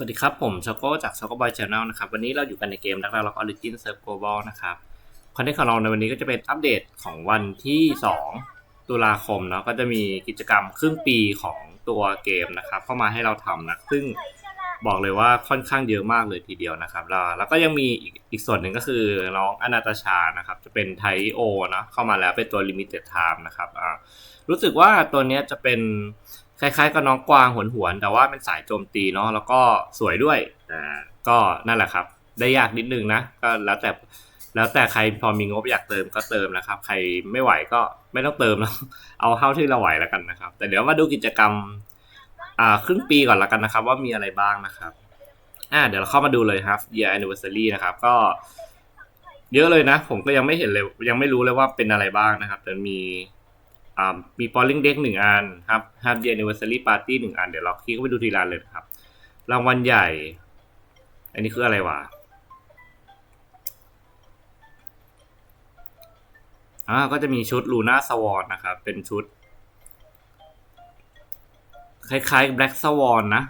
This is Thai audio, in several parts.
สวัสดีครับ ผมช็อกโก้จากช็อกโกบอยชาแนลนะครับ วันนี้เราอยู่กันในเกมนักล็อกออริจินเซิร์ฟโกลบอลนะครับ คอนเทนต์ของเราในวันนี้ก็จะเป็นอัปเดตของวันที่ 2 ตุลาคมเนาะก็จะมีกิจกรรมครึ่งปีของตัวเกมนะครับเข้ามาให้เราทำนะซึ่งบอกเลยว่าค่อนข้างเยอะมากเลยทีเดียวนะครับ แล้วแล้วก็ยังมีอีกอีกส่วนหนึ่งก็คือน้องอนาตาชานะครับ จะเป็นไทโอนะเข้ามาแล้วเป็นตัว limited time นะครับอ่ารู้สึกว่าตัวเนี้ยจะเป็น คล้ายๆกับน้องกวางหวนหวนๆแต่ว่าเป็นสายโจมตีเนาะแล้วก็สวยด้วยอ่าก็นั่นแหละครับ ได้ยากนิดนึงนะก็แล้วแต่แล้วแต่ใครพอมีงบอยากเติมก็เติมนะครับ ใครไม่ไหวก็ไม่ต้องเติมนะเอาเท่าที่เราไหวแล้วกันนะครับ แต่เดี๋ยวมาดูกิจกรรมอ่าครึ่งปีก่อนแล้วกันนะครับ ว่ามีอะไรบ้างนะครับอ่าเดี๋ยวเราเข้ามาดูเลยครับ year anniversary นะครับ ก็ เยอะเลยนะ ผมก็ยังไม่เห็นเลย ยังไม่รู้เลยว่าเป็นอะไรบ้างนะครับแต่มี มี polling deck หนึ่งอันครับ Happy Anniversary Party หนึ่งอัน เดี๋ยวเราคลิกเข้าไปดูทีละอันเลยครับ รางวัลใหญ่ อันนี้คืออะไรวะอ่าก็จะมีชุด Luna Swan นะครับ เป็นชุด คล้ายๆ Black Swan นะ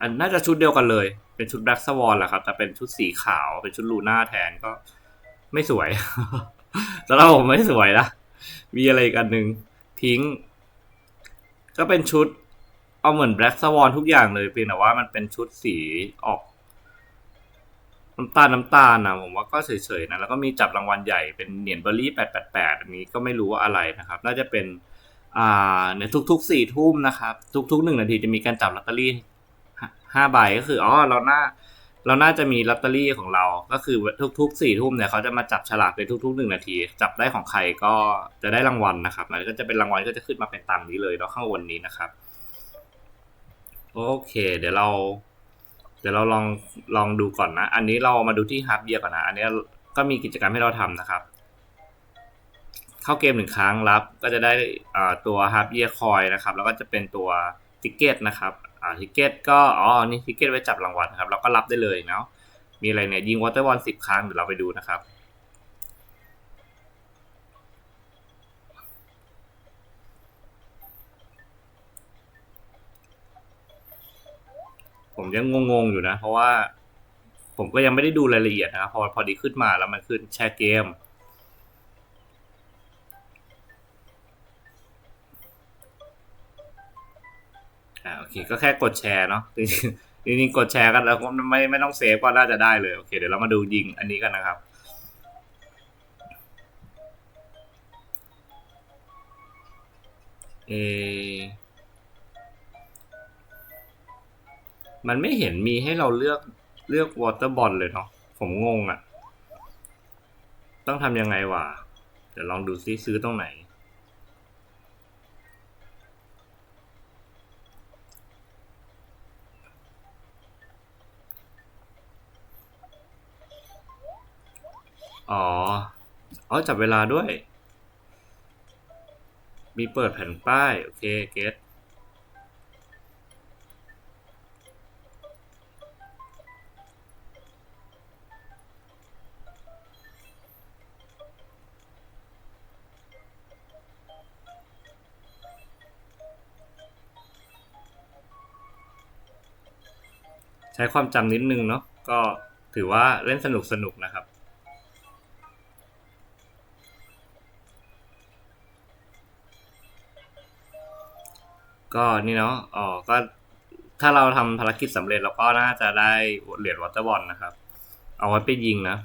อันน่าจะชุดเดียวกันเลย เป็นชุด Black Swan แหละครับ แต่เป็นชุดสีขาว เป็นชุด Luna แทนก็ไม่สวยสำหรับผมไม่สวยนะ มีอะไรกันหนึ่ง พิงค์ก็เป็นชุด เอาเหมือนแบล็กสวอนทุกอย่างเลยเพียงแต่ว่ามันเป็นชุดสีออกน้ำตาลน้ำตาลนะผมว่าก็เฉยๆนะแล้วก็มีจับรางวัลใหญ่เป็นเหรียญเบอร์รี่แปดแปดแปดอันนี้ก็ไม่รู้ว่าอะไรนะครับ น่าจะเป็นอ่าในทุกๆสี่ทุ่มนะครับ ทุกๆหนึ่งนาทีจะมีการจับลอตเตอรี่ห้าใบก็คืออ๋อเราหน่า เราน่าจะมีลอตเตอรี่ของเรา ก็คือทุกๆสี่ทุ่มเนี่ยเขาจะมาจับฉลากในทุกๆหนึ่งนาที จับได้ของใครก็จะได้รางวัลนะครับมันก็จะเป็นรางวัลก็จะขึ้นมาเป็นตามนี้เลยเนาะข้างบนนี้นะครับโอเค เดี๋ยวเรา เดี๋ยวเราลองลองดูก่อนนะ อันนี้เรามาดูที่ฮาร์ดเบียก่อนนะ อันนี้ก็มีกิจกรรมให้เราทำนะครับ เข้าเกมหนึ่งครั้งรับ ก็จะได้ตัวฮาร์ดเบียคอยนะครับ แล้วก็จะเป็นตัวติเกตนะครับ อ่าทิเกตก็อ๋อนี่ทิเกตไว้จับรางวัลครับเราก็รับได้เลยเนาะมีอะไรเนี่ยยิงวอเตอร์บอลสิบครั้งเดี๋ยวเราไปดูนะครับผมยังงงๆอยู่นะ เพราะว่าผมก็ยังไม่ได้ดูรายละเอียดนะครับพอพอดีขึ้นมาแล้วมันขึ้นแชร์เกม เคก็แค่กดแชร์เนาะจริงๆกดแชร์กันแล้วก็ไม่ไม่ต้องเซฟก็น่าจะได้เลยโอเค เดี๋ยวเรามาดูยิงอันนี้กันนะครับ เอ มันไม่เห็นมีให้เราเลือกเลือกวอเตอร์บอลเลยเนาะผมงงอะ่ะ ต้องทำยังไงวะเดี๋ยวลองดูซิซื้อตรงไหน อ๋อ อ๋อจับเวลาด้วย มีเปิดแผ่นป้าย โอเค เก็ตใช้ความจำนิดนึงเนาะก็ถือว่าเล่นสนุกสนุกนะครับ ก็นี่เนาะอ๋อก็ถ้าเราทำภารกิจสำเร็จเราก็น่าจะได้เหรียญวอเตอร์บอลนะครับ เอาไว้ไปยิงนะ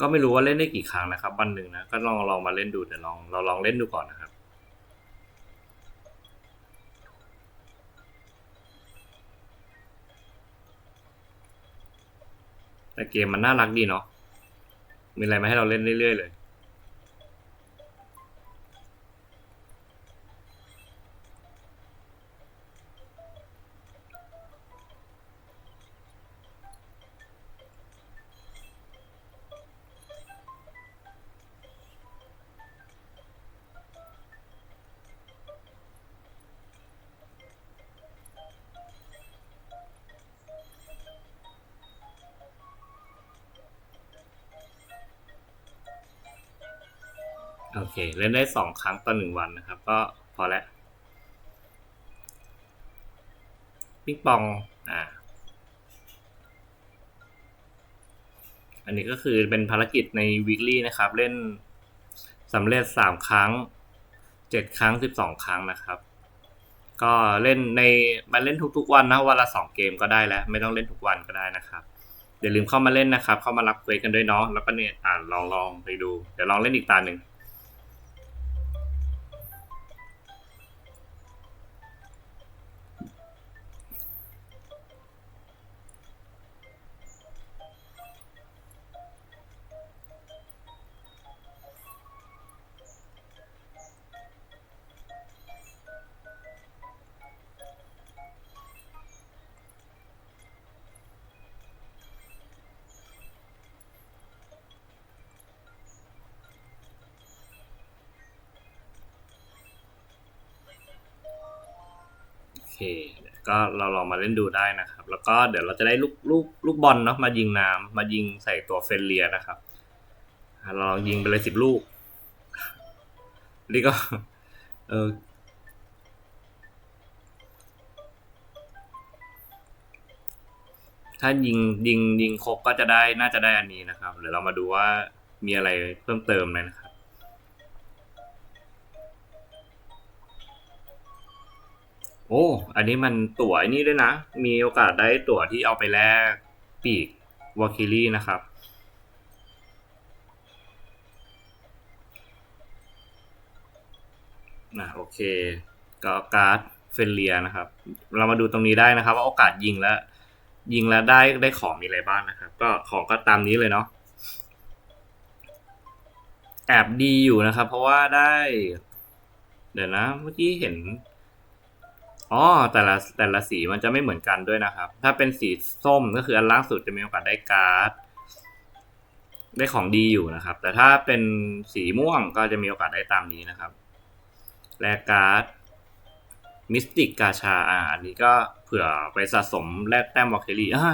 ก็ไม่รู้ว่าเล่นได้กี่ครั้งนะครับวันหนึ่งนะก็ลองลองมาเล่นดูเดี๋ยวลองเราลองเล่นดูก่อนนะครับแต่เกมมันน่ารักดีเนาะมีอะไรมาให้เราเล่นเรื่อยๆเลย เล่นได้สองครั้งต่อหนึ่งวันนะครับ ก็พอแล้วปิ๊งปองอ่าอันนี้ก็คือเป็นภารกิจใน weekly นะครับ เล่นสำเร็จสามครั้งเจ็ดครั้งสิบสองครั้งนะครับ ก็เล่นในมาเล่นทุกๆวันนะวันละสองเกมก็ได้แล้ว ไม่ต้องเล่นทุกวันก็ได้นะครับอย่าลืมเข้ามาเล่นนะครับ เข้ามารับเควสกันด้วยเนาะแล้วก็เนี่ยอ่าลองลองไปดู เดี๋ยวลองเล่นอีกตาหนึ่ง ก็เราลองมาเล่นดูได้นะครับ แล้วก็เดี๋ยวเราจะได้ลูกลูกลูกบอลเนาะมายิงน้ำมายิงใส่ตัวเฟนเลียนะครับเราลองยิงไปเลยสิบลูก นี่ก็เออถ้ายิงยิงยิงครบก็จะได้น่าจะได้อันนี้นะครับ เดี๋ยวเรามาดูว่ามีอะไรเพิ่มเติมไหมนะครับ โอ้ อันนี้มันตั๋วไอ้นี่ด้วยนะ มีโอกาสได้ตั๋วที่เอาไปแลกปีกวอคิลี่นะครับ นะโอเค ก็การ์ดเฟนเลียนะครับ เรามาดูตรงนี้ได้นะครับ ว่าโอกาสยิงแล้ว ยิงแล้วได้ได้ของมีอะไรบ้างนะครับ ก็ของก็ตามนี้เลยเนาะ แอบดีอยู่นะครับ เพราะว่าได้ เดี๋ยวนะ เมื่อกี้เห็น อ๋อแต่ละแต่ละสีมันจะไม่เหมือนกันด้วยนะครับ ถ้าเป็นสีส้มก็คืออันล่างสุดจะมีโอกาสได้การ์ด ได้ของดีอยู่นะครับ แต่ถ้าเป็นสีม่วงก็จะมีโอกาสได้ตามนี้นะครับ แลกการ์ดมิสติกกาชาอ่าอันนี้ก็เผื่อไปสะสมแลกแต้มวอลเคลีอ่า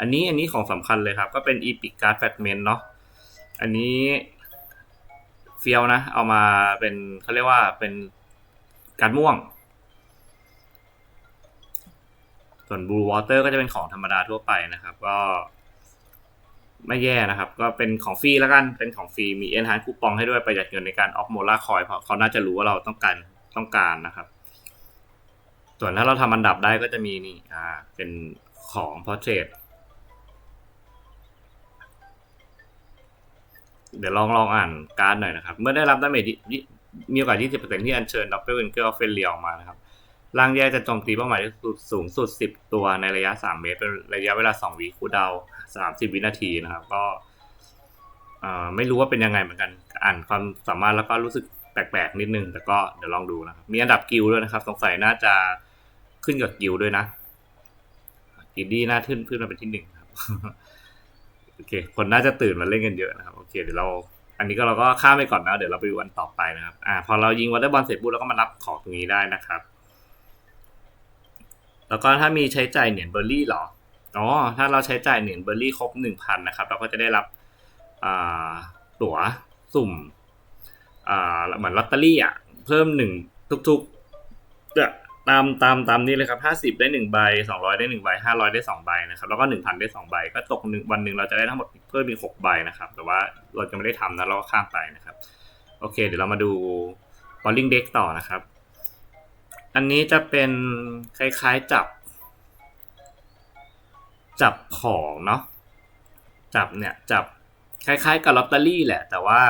อันนี้อันนี้ของสำคัญเลยครับ ก็เป็นอีพิกการ์ดแฟกเมนเนาะอันนี้เฟียวนะ เอามาเป็นเขาเรียกว่าเป็นการดม่วง ส่วน Blue Water ก็จะเป็นของธรรมดาทั่วไปนะครับ ก็ไม่แย่นะครับ ก็เป็นของฟรีแล้วกันเป็นของฟรีมี Enhance คูปองให้ด้วยประหยัดเงินในการออฟโมล่าคอยเพราะเขาน่าจะรู้ว่าเราต้องการต้องการนะครับ ส่วนถ้าเราทำอันดับได้ก็จะมีนี่อ่าเป็นของ Portrait เดี๋ยวลองลองอ่านการ์ดหน่อยนะครับ เมื่อได้รับดาเมจที่มีโอกาส 20%ที่อัญเชิญดับเบิลเวนเกอร์ออฟเฟนเลียออกมานะครับ ร่างแยกจะโจมตีเป้าหมายที่สูงสุด 10 ตัวในระยะ 3 เมตร เป็นระยะเวลา 2วีคูดาว30 วินาทีนะครับ ก็ไม่รู้ว่าเป็นยังไงเหมือนกัน อ่านความสามารถแล้วก็รู้สึกแปลกๆนิดนึง แต่ก็เดี๋ยวลองดูนะครับ มีอันดับกิลด้วยนะครับ สงสัยน่าจะขึ้นกับกิลด์ด้วยนะ กิลดี้น่าขึ้นขึ้นมาเป็นที่หนึ่งครับ โอเค คนน่าจะตื่นมาเล่นกันเยอะนะครับ โอเค เดี๋ยวเรา อันนี้ก็เราก็ข้ามไปก่อนนะ เดี๋ยวเราไปดูอันต่อไปนะครับ อ่า พอเรายิงวอเตอร์บอลเสร็จปุ๊บเราก็มารับของตรงนี้ได้นะครับ แล้วก็ถ้ามีใช้จ่ายเหรียญเบอร์รี่หรอ อ๋อ ถ้าเราใช้จ่ายเหรียญเบอร์รี่ครบหนึ่งพันนะครับ เราก็จะได้รับตั๋วสุ่มเหมือนลอตเตอรี่อะ เพิ่มหนึ่งทุกๆตามตามตามนี้เลยครับห้าสิบได้หนึ่งใบสองร้อยได้หนึ่งใบห้าร้อยได้สองใบนะครับ แล้วก็หนึ่งพันได้สองใบ ก็ตกหนึ่งวันหนึ่งเราจะได้ทั้งหมดเพิ่มอีกหกใบนะครับ แต่ว่าเราจะไม่ได้ทำนะ เราก็ข้ามไปนะครับ โอเค เดี๋ยวเรามาดู bowling deck ต่อนะครับ อันนี้จะเป็นคล้ายๆจับ จับของเนาะจับเนี่ยจับคล้ายๆ กับลอตเตอรี่แหละ แต่ว่า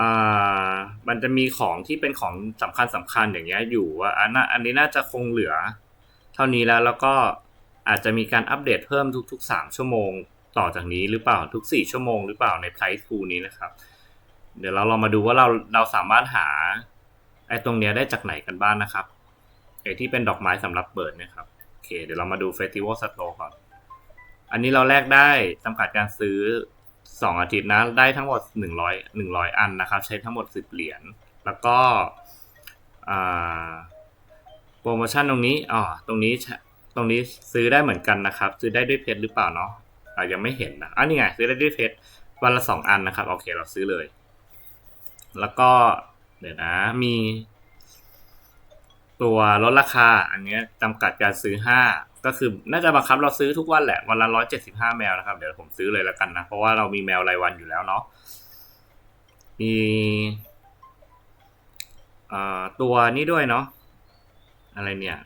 อ่ามันจะมีของที่เป็นของสำคัญสำคัญอย่างเงี้ยอยู่ว่าอันน่ะอันนี้น่าจะคงเหลือ เท่านี้แล้วแล้วก็อาจจะมีการอัปเดตเพิ่มทุกๆสามชั่วโมงต่อจากนี้หรือเปล่าทุกสี่ชั่วโมงหรือเปล่าในไพรซ์ฟูนี้นะครับ เดี๋ยวเราลองมาดูว่าเราเราสามารถหาไอ้ตรงเนี้ยได้จากไหนกันบ้างนะครับ ไอที่เป็นดอกไม้สำหรับเปิดเนะครับโอเค เดี๋ยวเรามาดูเฟสติวัลสโตร์ก่อน อันนี้เราแลกได้จำกัดการซื้อสองอาทิตย์นะ ได้ทั้งหมดหนึ่งร้อยหนึ่งร้อยอันนะครับ ใช้ทั้งหมดสิบเหรียญ แล้วก็โปรโมชั่นตรงนี้อ๋อตรงนี้ตรงนี้ซื้อได้เหมือนกันนะครับ ซื้อได้ด้วยเพชรหรือเปล่าเนาะอ่ายังไม่เห็นนะอันนี้ไงซื้อได้ด้วยเพชรวันละสองอันนะครับ โอเคเราซื้อเลย แล้วก็เดี๋ยวนะ มี ตัวลดราคาอันเนี้ยจำกัดการซื้อห้าก็คือน่าจะบังคับเราซื้อทุกวันแหละ วันละร้อยเจ็ดสิบห้าแมวนะครับ เดี๋ยวผมซื้อเลยแล้วกันนะ เพราะว่าเรามีแมวรายวันอยู่แล้วเนาะมีตัวนี้ด้วยเนาะอะไรเนี่ย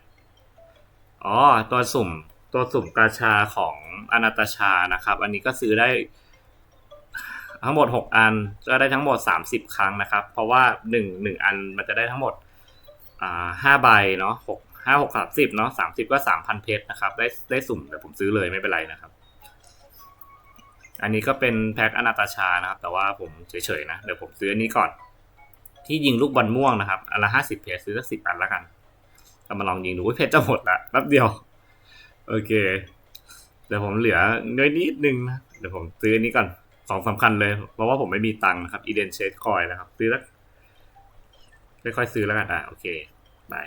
อ๋อตัวสุ่มตัวสุ่มกาชาของอนาตาชานะครับ อันนี้ก็ซื้อได้ทั้งหมดหกอันก็ได้ทั้งหมดสามสิบครั้งนะครับ เพราะว่าหนึ่งหนึ่งอันมันจะได้ทั้งหมด อ่าห้าใบเนาะหกห้าหกสามสิบเนาะสามสิบก็สามพันเพชรนะครับ ได้ได้สุ่มแต่ผมซื้อเลยไม่เป็นไรนะครับ อันนี้ก็เป็นแพ็คอนาตาชานะครับ แต่ว่าผมเฉยๆนะเดี๋ยวผมซื้ออันนี้ก่อน ที่ยิงลูกบอลม่วงนะครับอันละห้าสิบเพชรซื้อสักสิบอันแล้วกันเรามาลองยิงดูเพชรจะหมดละแป๊บเดียว โอเคเดี๋ยวผมเหลือน้อยนิดนึงนะเดี๋ยวผมซื้ออันนี้ก่อนของสำคัญเลย เพราะว่าผมไม่มีตังค์นะครับอีเดนเชดคอยนะครับ ซื้อแล้ว ค่อยๆซื้อแล้วกันอะโอเคบาย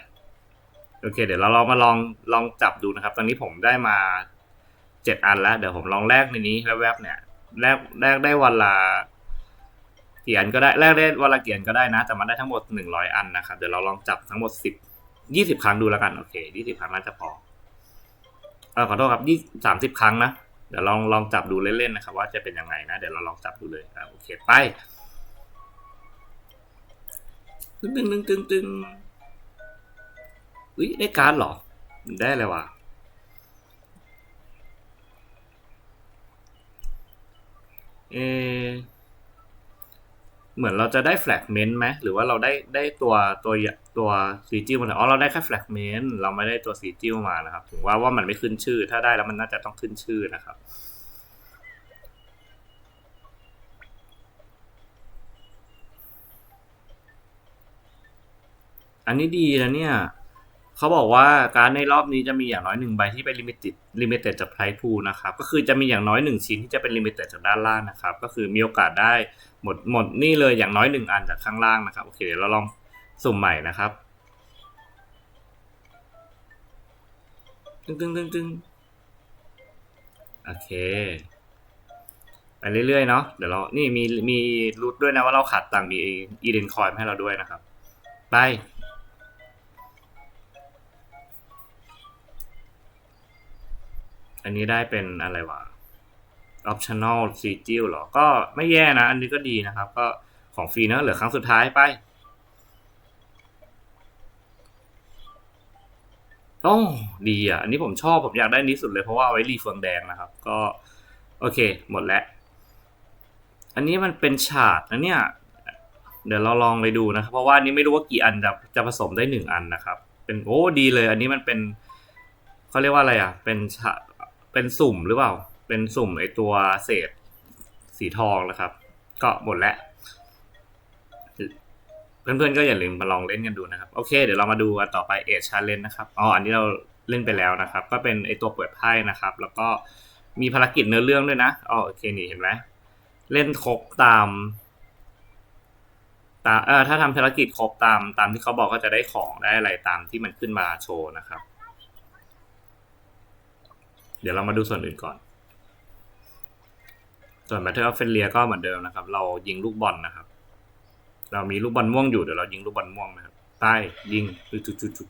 โอเค เดี๋ยวเราลองมาลองลองจับดูนะครับ ตอนนี้ผมได้มาเจ็ดอันแล้ว เดี๋ยวผมลองแลกในนี้แวบๆเนี่ยแลกแลกได้วันละกี่อันก็ได้แลกได้วันละกี่อันก็ได้นะ แต่มันได้ทั้งหมดหนึ่งร้อยอันนะครับ เดี๋ยวเราลองจับทั้งหมดสิบยี่สิบครั้งดูแล้วกันโอเคยี่สิบครั้งน่าจะพอเออขอโทษครับยี่สามสิบครั้งนะเดี๋ยวลองลองจับดูเล่นๆนะครับ ว่าจะเป็นยังไงนะ เดี๋ยวเราลองจับดูเลยอะโอเคไป ตึงตึงตึงตึงตึงอุ้ยได้การ์ดหรอ ได้อะไรวะเออเหมือนเราจะได้แฟลกเมนต์ไหมหรือว่าเราได้ได้ตัวตัวตัวซีจิวมาอ๋อเราได้แค่แฟลกเมนต์เราไม่ได้ตัวซีจิวมานะครับ ถึงว่าว่ามันไม่ขึ้นชื่อ ถ้าได้แล้วมันน่าจะต้องขึ้นชื่อนะครับ อันนี้ดีนะเนี่ย เขาบอกว่าการในรอบนี้จะมีอย่างน้อยหนึ่งใบที่เป็นลิมิเต็ดลิมิเต็ดจากไพรพูนะครับ ก็คือจะมีอย่างน้อยหนึ่งชิ้นที่จะเป็นลิมิเต็ดจากด้านล่างนะครับ ก็คือมีโอกาสได้หมดหมดนี่เลยอย่างน้อยหนึ่งอันจากข้างล่างนะครับ โอเคเดี๋ยวเราลองสุ่มใหม่นะครับตึ้งตึ้งตึ้งตึ้งโอเคไปเรื่อยๆเนาะเดี๋ยวเรานี่มีมีรูทด้วยนะว่าเราขาดตังค์มีอีเดนคอยให้เราด้วยนะครับ ไป นนี้ได้เป็นอะไรวะ optional ซีจิลหรอ ก็ไม่แย่นะ อันนี้ก็ดีนะครับ ก็ของฟรีนะเหลือครั้งสุดท้ายไปโอ้ดีอะ อันนี้ผมชอบ ผมอยากได้นี้สุดเลยเพราะว่าเอาไว้รีเฟืองแดงนะครับ ก็ โอเค หมดแล้ว อันนี้มันเป็นฉากนะเนี่ย เดี๋ยวเราลองไปดูนะครับ เพราะว่านี้ไม่รู้ว่ากี่อันจะจะผสมได้หนึ่งอันนะครับ เป็นโอ้ดีเลย อันนี้มันเป็นเขาเรียกว่าอะไรอะ เป็นฉาก เป็นสุ่มหรือเปล่า เป็นสุ่มไอตัวเศษสีทองนะครับ ก็หมดแล้ว เพื่อนๆก็อย่าลืมมาลองเล่นกันดูนะครับ โอเค เดี๋ยวเรามาดูกันต่อไปเอชชาเลนนะครับ อ๋อ อันนี้เราเล่นไปแล้วนะครับ ก็เป็นไอตัวเปิดไพ่นะครับ แล้วก็มีภารกิจเนื้อเรื่องด้วยนะอ๋อโอเคนี่เห็นไหมเล่นครบตามตามเออถ้าทำภารกิจครบตามตามที่เขาบอกก็จะได้ของได้อะไรตามที่มันขึ้นมาโชว์นะครับ เดี๋ยวเรามาดูส่วนอื่นก่อน ส่วน Battle of f e n l i a ก็เหมือนเดิมนะครับ เรายิงลูกบอลนะครับ เรามีลูกบอลม่วงอยู่เดี๋ยวเรายิงลูกบอลม่วงนะครับ ใต้ยิงจุดจุดจุด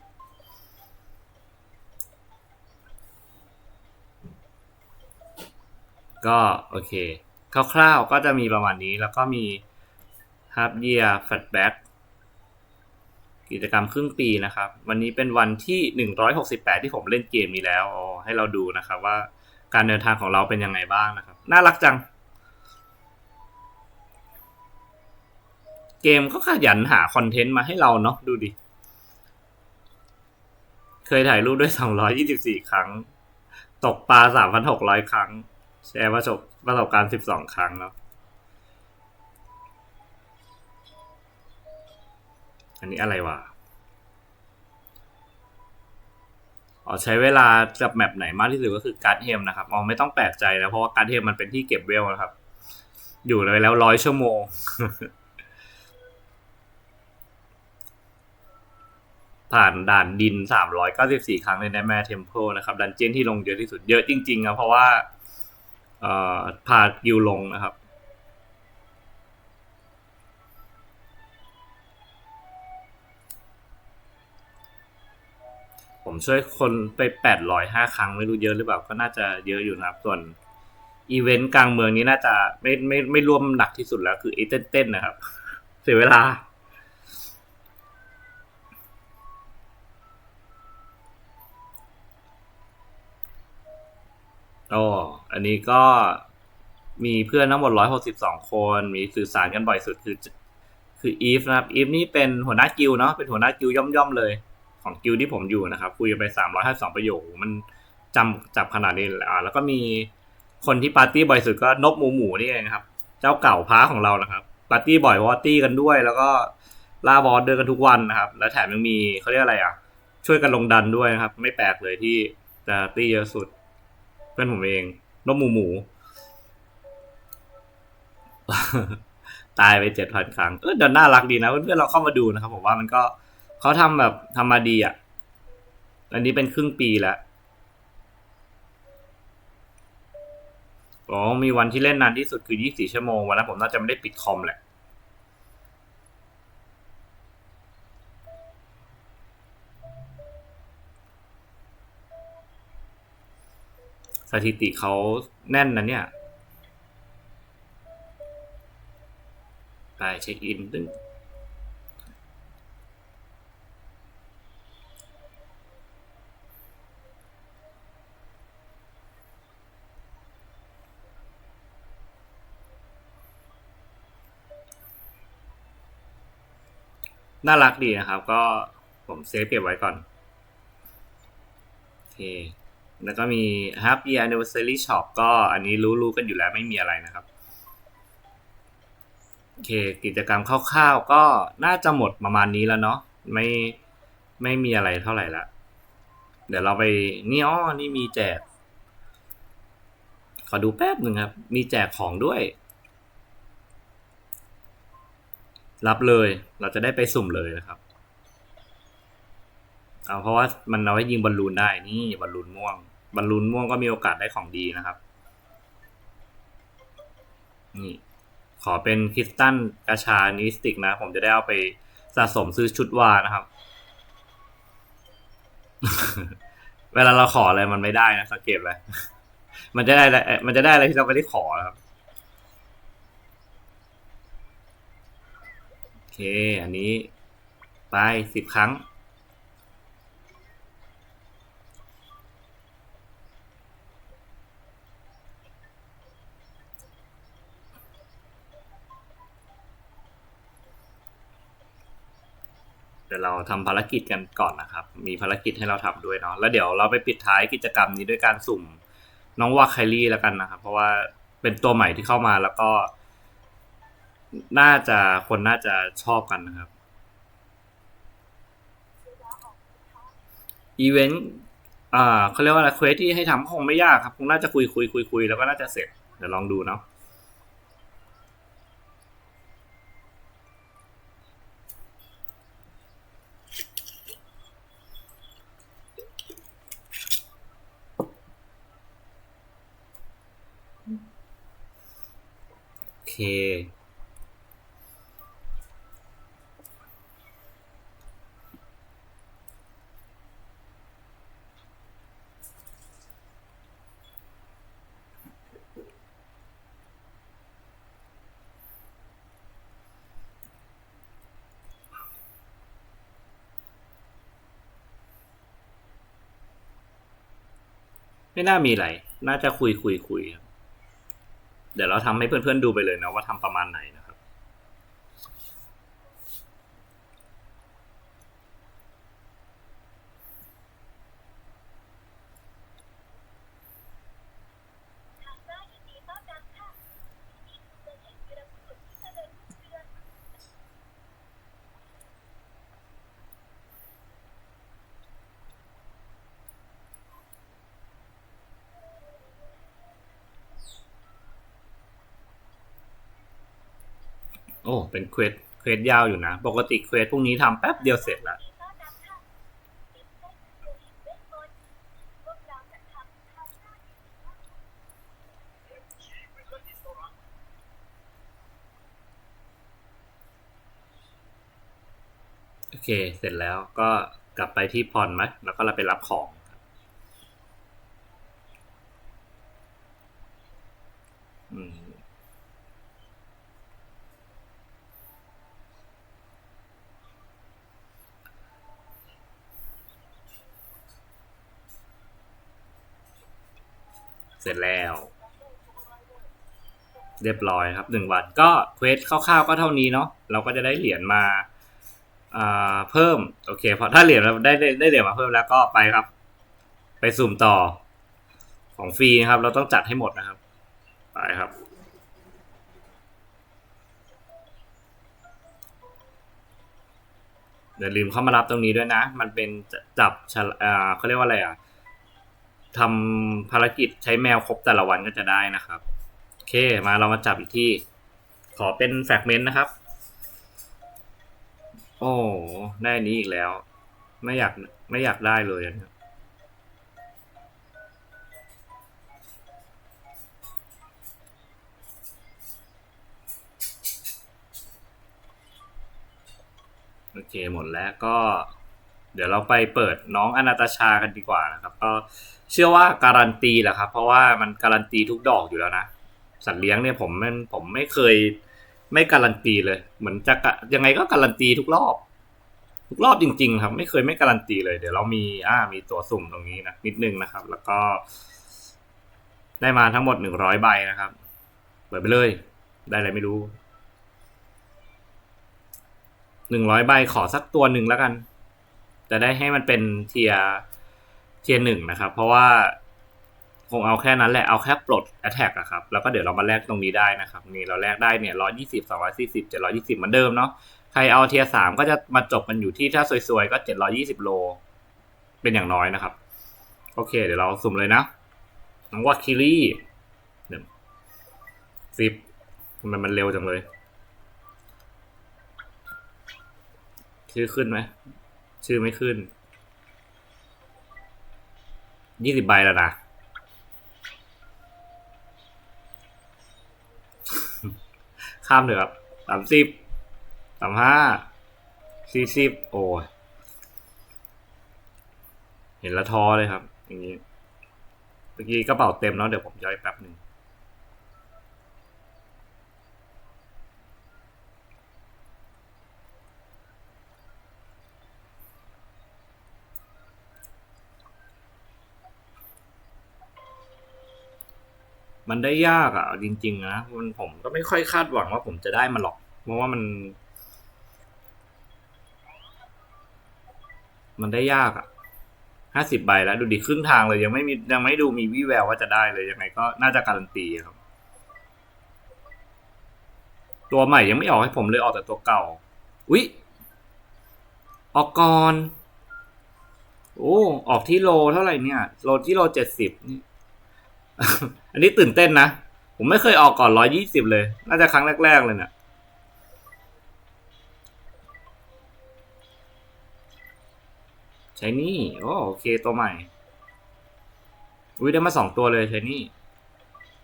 ก็โอเค คร่าวๆก็จะมีประมาณนี้แล้วก็มี Half Year Fatback กิจกรรมครึ่งปีนะครับ วันนี้เป็นวันที่ 168 ที่ผมเล่นเกมนี้แล้วอ๋อให้เราดูนะครับว่าการเดินทางของเราเป็นยังไงบ้างนะครับ น่ารักจัง เกมก็ขยันหาคอนเทนต์มาให้เราเนาะดูดิ เคยถ่ายรูปด้วย 224 ครั้ง ตกปลา 3,600 ครั้ง แชร์ประสบประสบการณ์ 12 ครั้งเนาะ อันนี้อะไรวะอ๋อใช้เวลากับแมปไหนมากที่สุดก็คือการ์ดเฮมนะครับอ๋อไม่ต้องแปลกใจนะเพราะว่าการ์ดเฮมมันเป็นที่เก็บเวลนะครับ อยู่เลยแล้วร้อยชั่วโมงผ่านด่านดิน 394 ครั้งในแนแมเทมเพลนะครับ ดันเจียนที่ลงเยอะที่สุดเยอะจริงๆนะเพราะว่าเอ่ากิวลงนะครับ ผมช่วยคนไปแปดร้อยห้าครั้งไม่รู้เยอะหรือเปล่าก็น่าจะเยอะอยู่นะครับ ส่วนอีเวนต์กลางเมืองนี้น่าจะไม่ไม่ไม่ร่วมหนักที่สุดแล้ว คือไอ้เต้นๆนะครับ เสียเวลาอ๋ออันนี้ก็มีเพื่อนทั้งหมดร้อยหกสิบสองคน มีสื่อสารกันบ่อยสุดคือ คืออีฟนะครับอีฟนี่เป็นหัวหน้ากิลเนาะเป็นหัวหน้ากิลย่อมๆเลย ของกิลที่ผมอยู่นะครับ คุยไปสามร้อยห้าสองประโยค มันจำจับขนาดนี้เลยอ่าแล้วก็มีคนที่ปาร์ตี้บ่อยสุดก็นบหมูหมูนี่เองครับ เจ้าเก่าพ้าของเรานะครับ ปาร์ตี้บ่อยวอตตี้กันด้วย แล้วก็ล่าบอสเดินกันทุกวันนะครับ แล้วแถมยังมีเขาเรียกอะไรอะ ช่วยกันลงดันด้วยนะครับ ไม่แปลกเลยที่จะตี้เยอะสุด เพื่อนผมเองนบหมูหมู ตายไปเจ็ดพันครั้งเออเดี๋ยวน่ารักดีนะเพื่อนๆเราเข้ามาดูนะครับผมว่ามันก็ เขาทำแบบทำมาดีอะ อันนี้เป็นครึ่งปีแล้วอ๋อมีวันที่เล่นนานที่สุดคือยี่สี่ชั่วโมง วันนั้นผมน่าจะไม่ได้ปิดคอมแหละ สถิติเขาแน่นนะเนี่ย ไปเช็คอินตึ้ง น่ารักดีนะครับ ก็ผมเซฟเก็บไว้ก่อนโอเคแล้วก็มี Happy Anniversary Shop ก็อันนี้รู้ๆกันอยู่แล้วไม่มีอะไรนะครับโอเค กิจกรรมคร่าวๆก็น่าจะหมดประมาณนี้แล้วเนาะไม่ไม่มีอะไรเท่าไหร่ละเดี๋ยวเราไปนี่อ้อนี่มีแจก ขอดูแป๊บหนึ่งครับ มีแจกของด้วย รับเลย เราจะได้ไปสุ่มเลยนะครับ เอาเพราะว่ามันเอาไว้ยิงบอลลูนได้นี่บอลลูนม่วงบอลลูนม่วงก็มีโอกาสได้ของดีนะครับ นี่ ขอเป็นคริสตันกาชานิสติกนะ ผมจะได้เอาไปสะสมซื้อชุดวานะครับ เวลาเราขออะไรมันไม่ได้นะสังเกตเลยมันจะได้อะไรมันจะได้อะไรที่เราไม่ได้ขอครับ อเคอันนี้ ไปสิบครั้ง เดี๋ยวเราทำภารกิจกันก่อนนะครับ มีภารกิจให้เราทำด้วยเนาะแล้วเดี๋ยวเราไปปิดท้ายกิจกรรมนี้ด้วยการสุ่มน้องวาไคลี่แล้วกันนะครับ เพราะว่าเป็นตัวใหม่ที่เข้ามาแล้วก็ น่าจะคนน่าจะชอบกันนะครับ อีเวนต์อ่าเขาเรียกว่าอะไรเควสที่ให้ทำคงไม่ยากครับ คงน่าจะคุยคุยคุยคุยแล้วก็น่าจะเสร็จ เดี๋ยวลองดูเนาะโอเค ไม่น่ามีอะไร น่าจะคุยคุยคุย เดี๋ยวเราทำให้เพื่อนๆดูไปเลยนะว่าทำประมาณไหนนะ อ้เป็นเควสเควสยาวอยู่นะ ปกติเควสพวกนี้ทำแป๊บเดียวเสร็จละโอเค เสร็จแล้วก็กลับไปที่พรไหมแล้วก็เราไปรับของ อืม เสร็จแล้ว เรียบร้อยครับหนึ่งวันก็เควสคร่าวๆก็เท่านี้เนาะเราก็จะได้เหรียญมาอ่าเพิ่ม โอเคพอถ้าเหรียญเราได้ได้เหรียญมาเพิ่มแล้วก็ไปครับ ไปสุ่มต่อของฟรีนะครับ เราต้องจัดให้หมดนะครับ ไปครับอย่าลืมเข้ามารับตรงนี้ด้วยนะ มันเป็นจับเขาเรียกว่าอะไรอะ ทำภารกิจใช้แมวครบแต่ละวันก็จะได้นะครับ โอเคมาเรามาจับอีกที่ ขอเป็นแฟกเมนต์นะครับ โอ้ได้นี้อีกแล้ว ไม่อยากไม่อยากได้เลยนเนี้ยโอเคหมดแล้วก็ เดี๋ยวเราไปเปิดน้องอนาตาชากันดีกว่านะครับ ก็เชื่อว่าการันตีแหละครับ เพราะว่ามันการันตีทุกดอกอยู่แล้วนะสัตว์เลี้ยงเนี่ยผมมันผมไม่เคยไม่การันตีเลย เหมือนจะกะยังไงก็การันตีทุกรอบ ทุกรอบจริง ๆ ครับ ไม่เคยไม่การันตีเลย เดี๋ยวเรามีอ่ามีตัวสุ่มตรงนี้นะนิดนึงนะครับ แล้วก็ ได้มาทั้งหมดหนึ่งร้อยใบนะครับ เปิดไปเลย ได้อะไรไม่รู้หนึ่งร้อยใบขอสักตัวหนึ่งแล้วกัน จะได้ให้มันเป็นเทียเทียหนึ่งนะครับ เพราะว่าคงเอาแค่นั้นแหละเอาแค่ปลด attack อะครับแล้วก็เดี๋ยวเรามาแลกตรงนี้ได้นะครับนี่เราแลกได้เนี่ยร้อยยี่สิบสองร้อยสี่สิบเจ็ดร้อยี่สิบเหมือนเดิมเนาะใครเอาเทียสามก็จะมาจบกันอยู่ที่ถ้าสวยๆก็เจ็ดร้อยี่สิบโล เป็นอย่างน้อยนะครับ โอเค เดี๋ยวเราสุ่มเลยนะน้องวาคิรี่หนึ่งสิบทำไมมันเร็วจังเลย ชื่อขึ้นไหม ชื่อไม่ขึ้น ยี่สิบใบแล้วนะ ข้ามเถอะครับสามสิบสามห้าสี่สิบโอ้ยเห็นละท้อเลยครับ อย่างนี้เมื่อกี้กระเป๋าเต็มแล้วเดี๋ยวผมย่อยแป๊บหนึ่ง มันได้ยากอะ จริง ๆ นะมันผมก็ไม่ค่อยคาดหวังว่าผมจะได้มันหรอก เพราะว่ามัน มันได้ยากอะห้าสิบใบแล้ว ดูดิครึ่งทางเลย ยังไม่มียังไม่ดูมีวี่แววว่าจะได้เลยยังไงก็น่าจะการันตีครับ ตัวใหม่ยังไม่ออกให้ผมเลยออกแต่ตัวเก่าอุ๊ยออกก่อน โอ้ ออกที่โลเท่าไหร่เนี่ย โลที่โลเจ็ดสิบนี่ อันนี้ตื่นเต้นนะ ผมไม่เคยออกก่อนร้อยี่สิบเลย น่าจะครั้งแรก ๆ เลยเนี่ยใช้นี่โอโอเคตัวใหม่ อุ้ยได้มาสองตัวเลยใช้นี่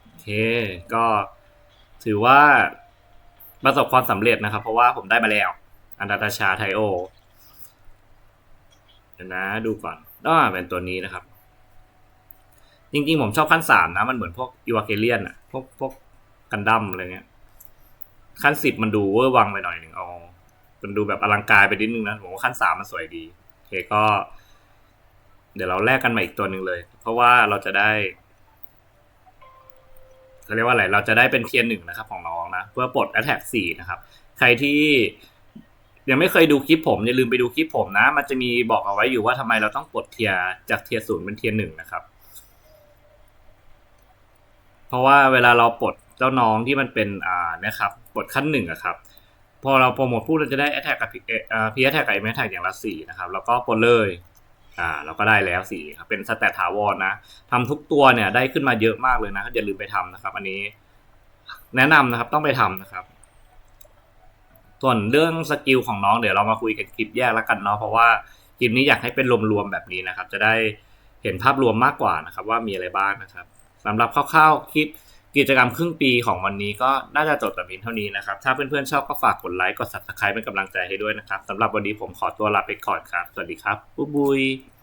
โอเค ก็ถือว่าประสบความสำเร็จนะครับ เพราะว่าผมได้มาแล้ว อันดาตาชาไทโอเดี๋ยวนะดูก่อนก็เป็นตัวนี้นะครับ จริงๆ ผมชอบขั้นสามนะ มันเหมือนพวกอีวาเกเลียนอะพวกพวกกันดั้มอะไรเงี้ย ขั้นสิบมันดูเวอร์วังไปหน่อยหนึ่งเอามันดูแบบอลังการไปนิดนึงนะผมว่าขั้นสามมันสวยดีโอเคก็ เดี๋ยวเราแลกกันมาอีกตัวหนึ่งเลย เพราะว่าเราจะได้เขาเรียกว่าอะไร เราจะได้เป็นเทียนหนึ่งนะครับ ของน้องนะ เพื่อปลด Attack สี่นะครับ ใครที่ยังไม่เคยดูคลิปผมอย่าลืมไปดูคลิปผมนะ มันจะมีบอกเอาไว้อยู่ว่าทำไมเราต้องปลดเทียจากเทียศูนย์เป็นเทียร์หนึ่งนะครับ เพราะว่าเวลาเราปลดเจ้าน้องที่มันเป็นอ่านะครับปลดขั้นหนึ่งอะครับ พอเราโปรโมทพูดเราจะได้ Attack กับพีแอทแทกกับเอ็มแทกอย่างละสี่นะครับแล้วก็ปลดเลยอ่าเราก็ได้แล้วสี่ครับเป็นสแตทถาวรนะทำทุกตัวเนี่ยได้ขึ้นมาเยอะมากเลยนะอย่าลืมไปทำนะครับ อันนี้ แนะนำนะครับต้องไปทำนะครับ ส่วนเรื่องสกิลของน้องเดี๋ยวเรามาคุยกันคลิปแยกแล้วกันเนาะเพราะว่าคลิปนี้อยากให้เป็นรวมๆแบบนี้นะครับ จะได้เห็นภาพรวมมากกว่านะครับ ว่ามีอะไรบ้างนะครับ สำหรับคร่าวๆคลิปกิจกรรมครึ่งปีของวันนี้ก็น่าจะจบแต่เพียงเท่านี้นะครับ ถ้าเพื่อนๆชอบก็ฝากกดไลค์ กด subscribe เป็นกำลังใจให้ด้วยนะครับสำหรับวันนี้ผมขอตัวลาไปก่อนครับ สวัสดีครับบ๊ายบาย